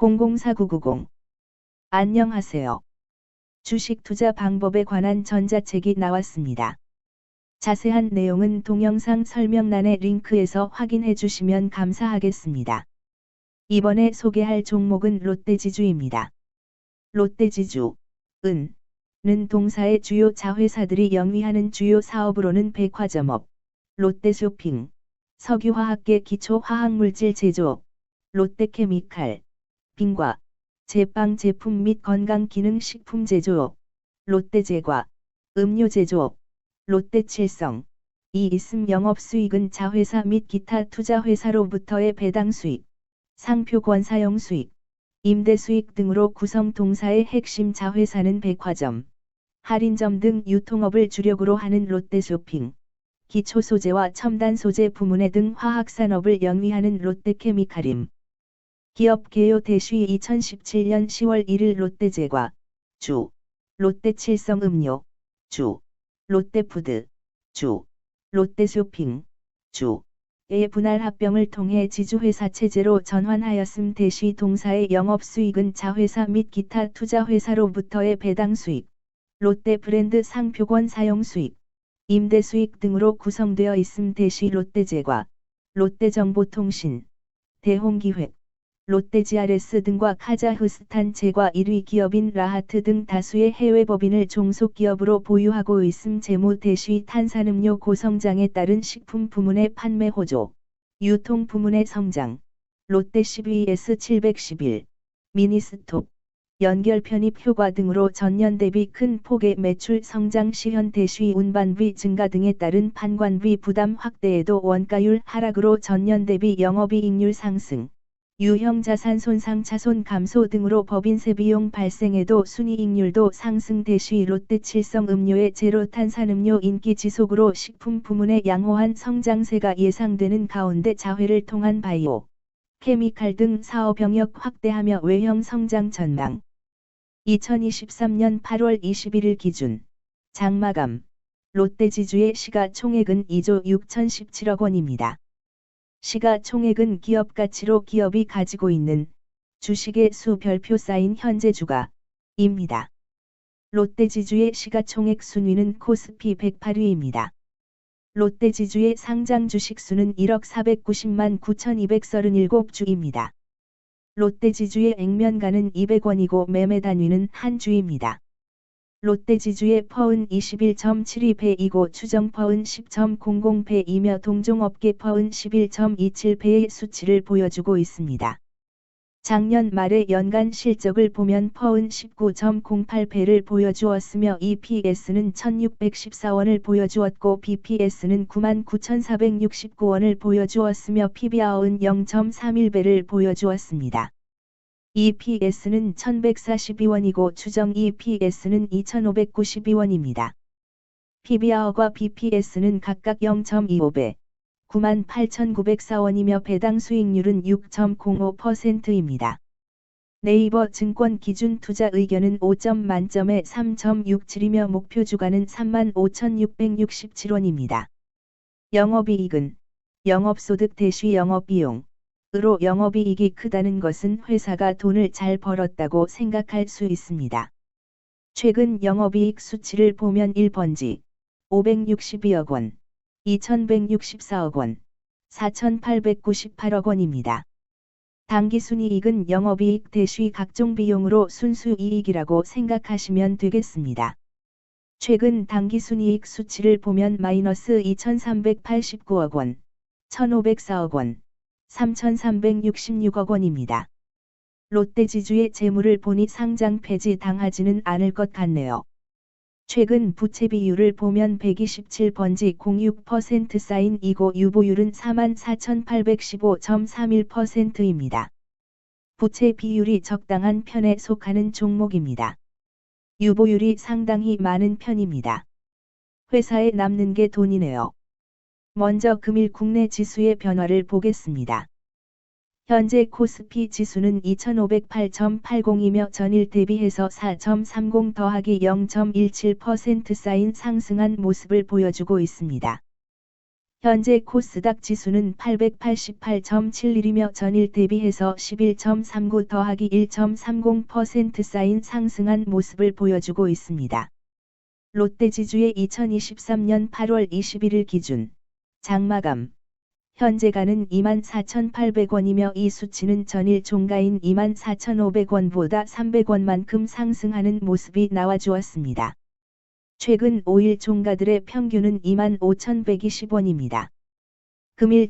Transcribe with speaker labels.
Speaker 1: 004990 안녕하세요. 주식 투자 방법에 관한 전자책이 나왔습니다. 자세한 내용은 동영상 설명란의 링크에서 확인해 주시면 감사하겠습니다. 이번에 소개할 종목은 롯데지주입니다. 롯데지주, 은, 는 동사의 주요 자회사들이 영위하는 주요 사업으로는 백화점업, 롯데쇼핑, 석유화학계 기초화학물질 제조업, 롯데케미칼, 빙과, 제빵 제품 및 건강기능식품 제조업, 롯데제과, 음료 제조업, 롯데칠성, 이 있음 영업 수익은 자회사 및 기타 투자회사로부터의 배당 수익, 상표 권 사용 수익, 임대 수익 등으로 구성 동사의 핵심 자회사는 백화점, 할인점 등 유통업을 주력으로 하는 롯데쇼핑, 기초소재와 첨단 소재 부문에 등 화학산업을 영위하는 롯데케미칼임. 기업 개요 대시 2017년 10월 1일 롯데제과, 주, 롯데칠성음료, 주, 롯데푸드, 주, 롯데쇼핑, 주, 의 분할 합병을 통해 지주회사 체제로 전환하였음 대시 동사의 영업 수익은 자회사 및 기타 투자회사로부터의 배당 수익, 롯데 브랜드 상표권 사용 수익, 임대 수익 등으로 구성되어 있음 대시 롯데제과, 롯데정보통신, 대홍기획, 롯데지아레스 등과 카자흐스탄 제과 1위 기업인 라하트 등 다수의 해외 법인을 종속기업으로 보유하고 있음 재무 대시 탄산음료 고성장에 따른 식품 부문의 판매 호조, 유통 부문의 성장, 롯데 CVS 711, 미니스톱, 연결 편입 효과 등으로 전년 대비 큰 폭의 매출 성장 시현 대시 운반비 증가 등에 따른 판관비 부담 확대에도 원가율 하락으로 전년 대비 영업이익률 상승, 유형 자산 손상 차손 감소 등으로 법인세 비용 발생에도 순이익률도 상승 대시 롯데 칠성 음료의 제로 탄산음료 인기 지속으로 식품 부문의 양호한 성장세가 예상되는 가운데 자회를 통한 바이오, 케미칼 등 사업 영역 확대하며 외형 성장 전망. 2023년 8월 21일 기준 장마감 롯데지주의 시가총액은 2조 6,017억 원입니다. 시가총액은 기업 가치로 기업이 가지고 있는 주식의 수 별표 쌓인 현재 주가입니다. 롯데지주의 시가총액 순위는 코스피 108위입니다. 롯데지주의 상장 주식수는 1억 490만 9,237주입니다. 롯데지주의 액면가는 200원이고 매매 단위는 한 주입니다. 롯데 지주의 퍼은 21.72배이고 추정 퍼은 10.00배이며 동종업계 퍼은 11.27배의 수치를 보여주고 있습니다. 작년 말의 연간 실적을 보면 퍼은 19.08배를 보여주었으며 EPS는 1614원을 보여주었고 BPS는 99,469원을 보여주었으며 PBR은 0.31배를 보여주었습니다. EPS는 1142원이고 추정 EPS는 2592원입니다. PBR과 BPS는 각각 0.25배, 98,904원이며 배당 수익률은 6.05%입니다. 네이버 증권 기준 투자 의견은 5점 만점에 3.67이며 목표 주가는 35,667원입니다. 영업이익은 영업소득 대시 영업비용 으로 영업이익이 크다는 것은 회사가 돈을 잘 벌었다고 생각할 수 있습니다. 최근 영업이익 수치를 보면 1번지 562억 원, 2164억 원, 4898억 원입니다. 당기순이익은 영업이익 대시 각종 비용으로 순수이익이라고 생각하시면 되겠습니다. 최근 당기순이익 수치를 보면 마이너스 2389억 원, 1504억 원, 3,366억 원입니다. 롯데 지주의 재물을 보니 상장 폐지 당하지는 않을 것 같네요. 최근 부채 비율을 보면 127번지 06% 쌓인 이고 유보율은 44,815.31%입니다. 부채 비율이 적당한 편에 속하는 종목입니다. 유보율이 상당히 많은 편입니다. 회사에 남는 게 돈이네요. 먼저 금일 국내 지수의 변화를 보겠습니다. 현재 코스피 지수는 2508.80이며 전일 대비해서 4.30 더하기 0.17% 쌓인 상승한 모습을 보여주고 있습니다. 현재 코스닥 지수는 888.71이며 전일 대비해서 11.39 더하기 1.30% 쌓인 상승한 모습을 보여주고 있습니다. 롯데지주의 2023년 8월 21일 기준 장마감 현재가는 24,800원이며 이 수치는 전일 종가인 24,500원보다 300원만큼 상승하는 모습이 나와주었습니다. 최근 5일 종가들의 평균은 25,120원입니다. 금일